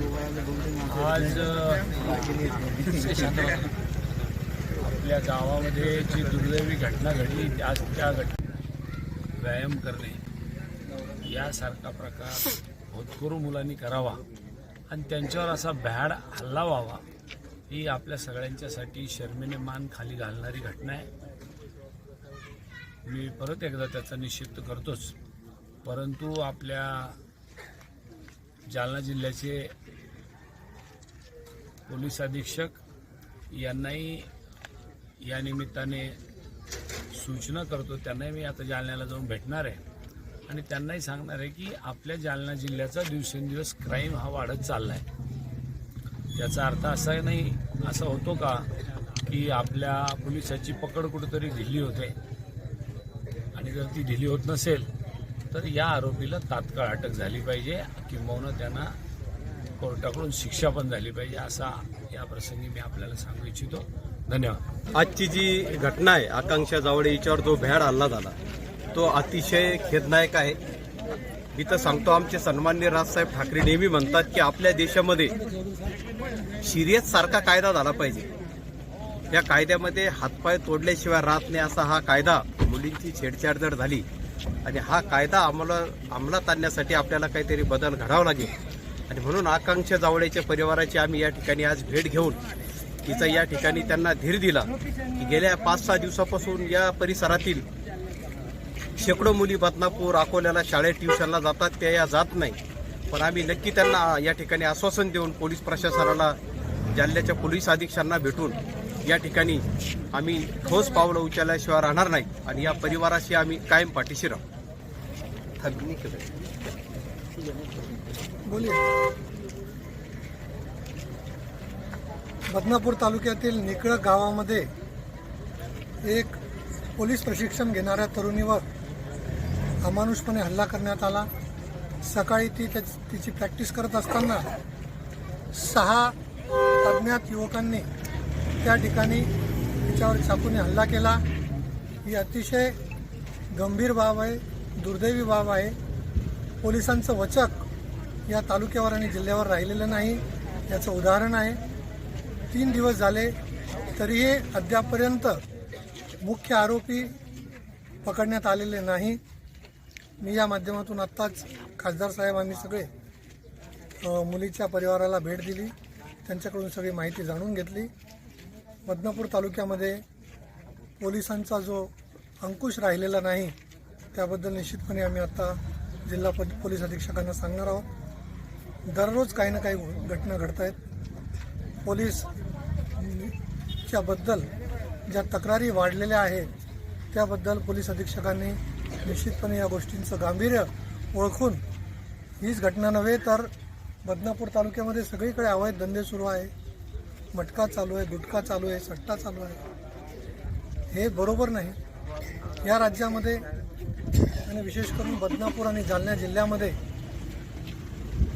आज आपल्या गावामध्ये जी दुर्दैवी घटना घडली आज त्या घटना व्यायाम करणे यासारखा प्रकार होतकरू मुलांनी करावा आणि त्यांच्यावर असा भॅड हल्ला व्हावा ही आपल्या सगळ्यांच्यासाठी शर्मेने मान खाली घालणारी घटना आहे. मी परत एकदा त्याचा निषेध करतोच परंतु आपल्या जालना जिल्ह्याचे पोलीस अधीक्षक यांनाही या निमित्ताने सूचना करतो. त्यांनाही मी आता जालन्याला जाऊन भेटणार आहे. आणि त्यांनाही सांगणार आहे की आपल्या जालना जिल्ह्याचा दिवसेंदिवस क्राईम हा वाढत चालला आहे याचा अर्थ असा नाही असा होतो का की आपल्या पोलिसाची पकड कुठेतरी ढिली होते. आणि जर ती ढिली होत नसेल तर या आरोपीला तात्काळ अटक झाली पाहिजे किंबहुना त्यांना कोर्टाकडून शिक्षा पण झाली पाहिजे असा या प्रसंगी मी आपल्याला सांगू इच्छितो. धन्यवाद. आजची जी घटना आहे आकांक्षा जावडे हिच्यावर जो भ्याड हल्ला झाला तो अतिशय खेदनायक आहे. मी तर सांगतो आमचे सन्मान्य राजसाहेब ठाकरे नेहमी म्हणतात की आपल्या देशामध्ये शिरियत सारखा कायदा झाला पाहिजे. या कायद्यामध्ये हातपाय तोडल्याशिवाय राहत नाही असा हा कायदा मुलींची छेडछाड जर झाली आणि हा कायदा आम्हाला अंमलात आणण्यासाठी आपल्याला काहीतरी बदल घडावा लागेल. आणि म्हणून आकांक्षा जावळेच्या परिवाराची आम्ही या ठिकाणी आज भेट घेऊन तिचा या ठिकाणी त्यांना धीर दिला की गेल्या पाच सहा दिवसापासून या परिसरातील शेकडो मुली बदनापूर अकोल्याला शाळेत ट्युशनला जातात त्या या जात नाही. पण आम्ही नक्की त्यांना या ठिकाणी आश्वासन देऊन पोलीस प्रशासनाला जालन्याच्या पोलीस अधीक्षांना भेटून या ठिकाणी आम्ही ठोस पावलं उचलल्याशिवाय राहणार नाही आणि या परिवाराशी आम्ही कायम पाठीशी राहू. थगनी बदनापूर तालुक्यातील निकळ गावामध्ये एक पोलीस प्रशिक्षण घेणाऱ्या तरुणीवर अमानुषपणे हल्ला करण्यात आला. सकाळी ती तिची प्रॅक्टिस करत असताना सहा अज्ञात युवकांनी त्या ठिकाणी तिच्यावर चाकूने हल्ला केला. ही अतिशय गंभीर बाब आहे दुर्दैवी बाब आहे. पोलिसांचं वचक या तालुक्यावर आणि जिल्ह्यावर राहिलेलं नाही याचं उदाहरण आहे. तीन दिवस झाले तरीही अद्यापपर्यंत मुख्य आरोपी पकडण्यात आलेले नाही. मी या माध्यमातून आत्ताच खासदार साहेब आम्ही सगळे मुलीच्या परिवाराला भेट दिली. त्यांच्याकडून सगळी माहिती जाणून घेतली. बदनापूर तालुक्यामध्ये पोलिसांचा जो अंकुश राहिलेला नाही त्याबद्दल निश्चितपणे आम्ही आता जिल्हा प- पोलीस अधीक्षकांना सांगणार आहोत. दररोज काही ना काही घटना घडत आहेत. पोलीस च्याबद्दल ज्या तक्रारी वाढलेल्या आहेत त्याबद्दल पोलीस अधीक्षकांनी निश्चितपणे या गोष्टींचं गांभीर्य ओळखून हीच घटना नव्हे तर बदनापूर तालुक्यामध्ये सगळीकडे अवैध धंदे सुरू आहे. मटका चालू आहे गुटखा चालू आहे सट्टा चालू आहे. हे बरोबर नाही. या राज्यामध्ये आणि विशेष करून बदनापूर आणि जालना जिल्ह्यामध्ये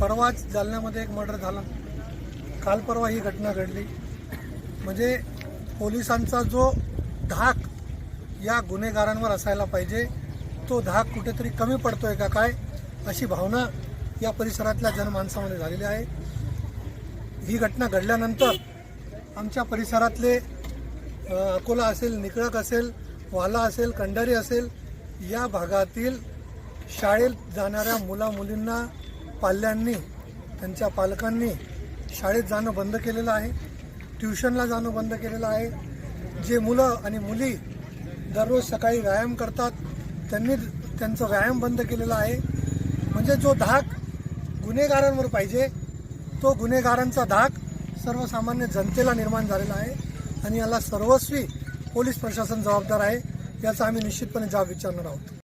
परवाच जालन्यामध्ये एक मर्डर झाला. काल परवा ही घटना घडली. म्हणजे पोलिसांचा जो धाक या गुन्हेगारांवर असायला पाहिजे तो धाक कुठेतरी कमी पडतोय का काय अशी भावना या परिसरातल्या जनमानसामध्ये झालेली आहे. ही घटना घडल्यानंतर आमच्या परिसरातले अकोला असेल निकळक असेल वाला असेल कंडारी असेल या भागातील शाळेत जाणाऱ्या मुला मुलींना पाल्यांनी त्यांच्या पालकांनी शाळेत जाणं बंद केलेलं आहे. ट्युशनला जाणं बंद केलेलं आहे. जे मुलं आणि मुली दररोज सकाळी व्यायाम करतात त्यांनी त्यांचं व्यायाम बंद केलेला आहे. म्हणजे जो धाक गुन्हेगारांवर पाहिजे तो गुन्हेगारांचा धाक सर्वसामान्य जनतेला निर्माण झालेला आहे. आणि याला सर्वस्वी पोलीस प्रशासन जबाबदार आहे. याचा आम्ही निश्चितपणे जाब विचारणार आहोत.